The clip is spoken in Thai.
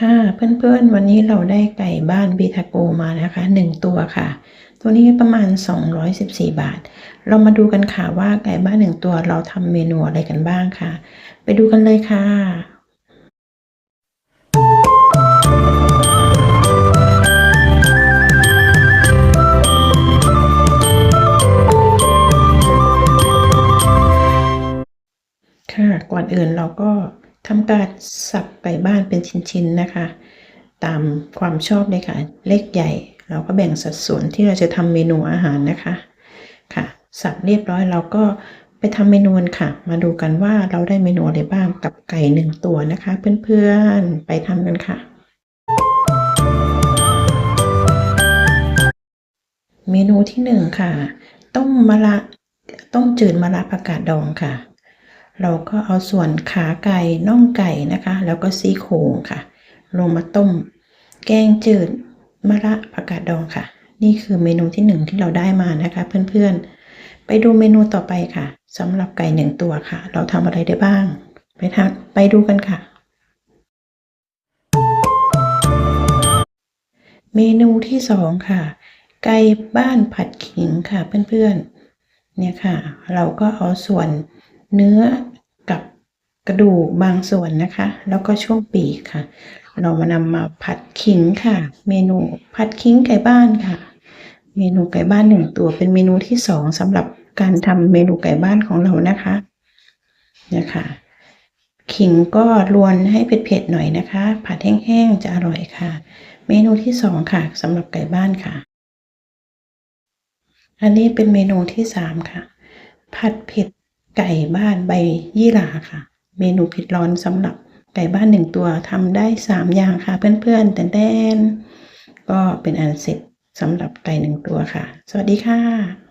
ค่ะเพื่อนๆวันนี้เราได้ไก่บ้านบีทาโกมานะคะหนึ่งตัวค่ะ ตัวนี้ประมาณ 214 บาท เรามาดูกันค่ะว่าไก่บ้านหนึ่งตัวเราทำเมนูอะไรกันบ้างค่ะ ไปดูกันเลยค่ะค่ะก่อนอื่นเราก็ ทำการสับไก่บ้านเป็นชิ้นๆนะคะ ตามความชอบเลยค่ะ เล็กใหญ่ เราก็แบ่งสัดส่วนที่เราจะทำเมนูอาหารนะคะค่ะ สับเรียบร้อยเราก็ไปทำเมนูนค่ะ มาดูกันว่าเราได้เมนูอะไรบ้างกับไก่หนึ่งตัวนะคะ เพื่อนๆไปทำกันค่ะ เมนูที่หนึ่งค่ะ ต้มมะระต้มจืดมะระผักกาดดองค่ะ เราก็เอาส่วนขาไก่น่องไก่นะคะ แล้วก็ซี่โครงค่ะ ลงมาต้ม แกงจืดมะระผักกาดดองค่ะ นี่คือเมนูที่หนึ่งที่เราได้มานะคะเพื่อนๆ ไปดูเมนูต่อไปค่ะสำหรับไก่หนึ่งตัวค่ะ เราทำอะไรได้บ้าง ไปทำไปดูกันค่ะเมนูที่สองค่ะ ไก่บ้านผัดขิงค่ะเพื่อนๆ เนี่ยค่ะ เราก็เอาส่วนเนื้อ กระดูกบางส่วนนะคะ แล้วก็ช่วงปีกค่ะ เรามานำมาผัดขิงค่ะ เมนูผัดขิงไก่บ้านค่ะ เมนูไก่บ้านหนึ่งตัวเป็นเมนูที่สองสำหรับการทำเมนูไก่บ้านของเรานะคะเนี่ยค่ะขิงก็รวนให้เผ็ดๆหน่อยนะคะ ผัดแห้งๆจะอร่อยค่ะ เมนูที่สองค่ะสำหรับไก่บ้านค่ะ อันนี้เป็นเมนูที่สามค่ะ ผัดเผ็ดไก่บ้านใบยี่หร่าค่ะ เมนูเผ็ดร้อนสำหรับไก่บ้านหนึ่งตัวทำได้สามอย่างค่ะ เพื่อนๆแต่แดนก็เป็นอันเสร็จสำหรับไก่หนึ่งตัวค่ะ สวัสดีค่ะ